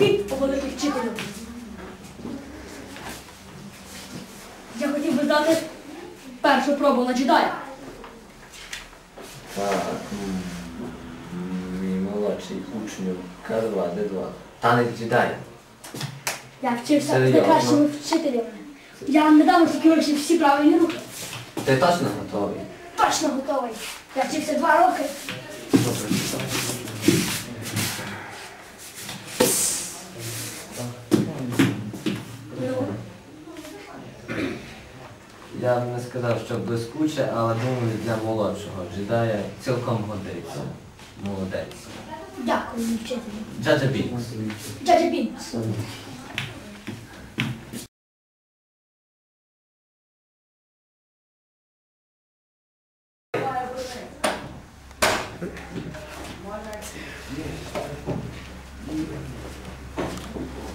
звіт поводити вчителю. Я хотів би здати першу пробу на джедая. Так. Мій молодший учнів К2, Д2. Танець джедая. Я вчився з Серйозно? найкращими вчителями. Я недавно тільки вивчив всі правильні рухи. Ти точно готовий? Точно готовий. Я вчився два роки. Добре. Ну, Я б не сказав, що блискуче, але думаю, для молодшого джедая цілком годиться. Молодець. Дякую, вчителю. Джаджа Бінкс. Джаджа Бінкс.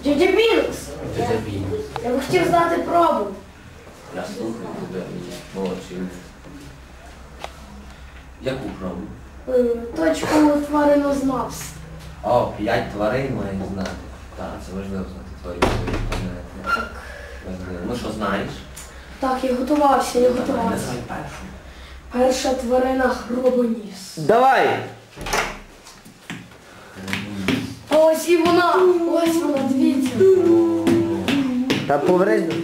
Джаджа Бінкс. Джаджа Бінкс. Я б хотів здати пробу. Я слухаю тебе, молодший учень. Яку пробу? Е, Точку тваринознавства. О, п'ять тварин маю знати. Так, це важливо знати твої твої планети. Так. Важливо. Ну що знаєш? Так, я готувався, я Давай, готувався. називай першу. Перша тварина хробоніс. Давай! Ось і вона! Ось вона, дивіться. Та повернись.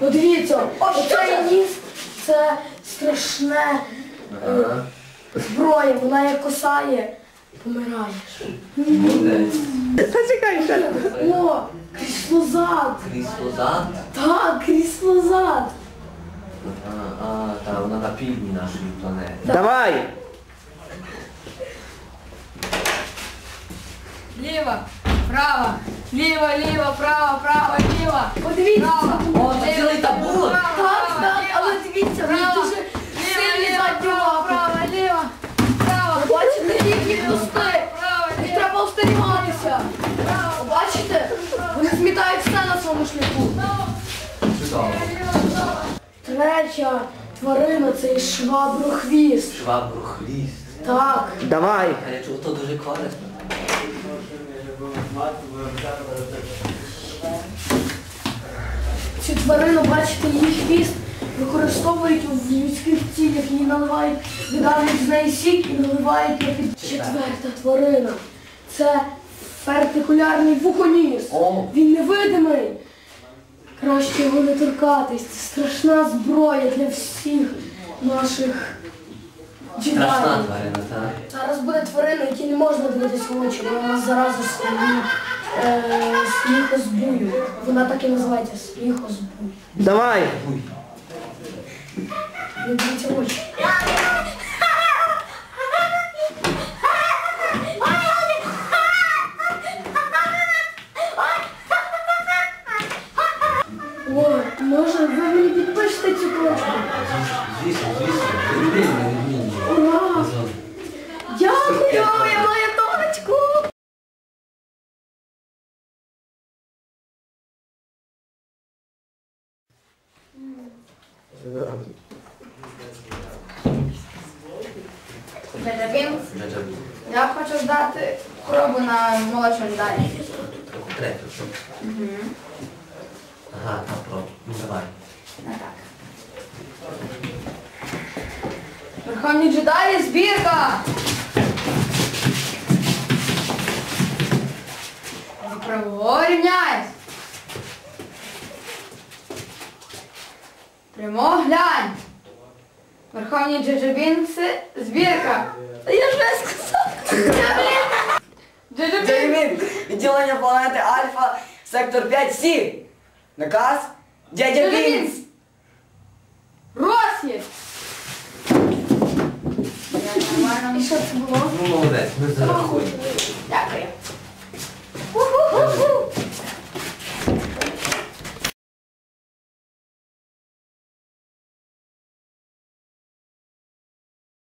Мене. Ну дивіться, оцей ніс це страшне Ага. зброя, вона як косає, помираєш. Ще. О, кріслозад! Кріслозад. Так, кріслозад! А, а, та вона на півдні нашої планети. Давай! Ліва, права, ліва, ліва, права, права, ліва. Подивіться! О, це цілий табун! Так, так, але дивіться, в них Право, дуже сильні ліва, задні права, лапи. права, ліва, права, Бачите, їхні права, Їх треба остерігатися. Бачите? Вони змітають все на своєму шляху. Чудово. Третя тварина це і шваброхвіст. Швабру хвіст. Так. Давай! А я чув, то дуже корисно. Цю тварину, бачите, її хвіст використовують в людських цілях, її наливають, видавлюють з неї сік і наливають напід. Четверта тварина. Це фертикулярний вухоніс. Він невидимий. Краще його не торкатись. Це страшна зброя для всіх наших Страшна тварина, так? Зараз буде тварина, які не можна дивитися в очі, бо вона заразу е, сміхозбую. Вона так і називається сміхозбуй. Давай! Не дивіться в очі. О, може ви мені підпишете цю книжку? Звісно, звісно. Відмінно, Бінкс. Я хочу здати пробу на молодшому далі. Трохи третю. щоб- Ага, та про. Ну давай. Не так. Верховні джедаї, збірка! Право Прямо глянь! Верховні джеджабінси, збірка! Та я ж не сказав! Джеймін, відділення планети Альфа, сектор 5 Сі. Наказ дядя! Бінс. Росі! І що це було? Ну, молодець, ми зарахуємо. Дякую.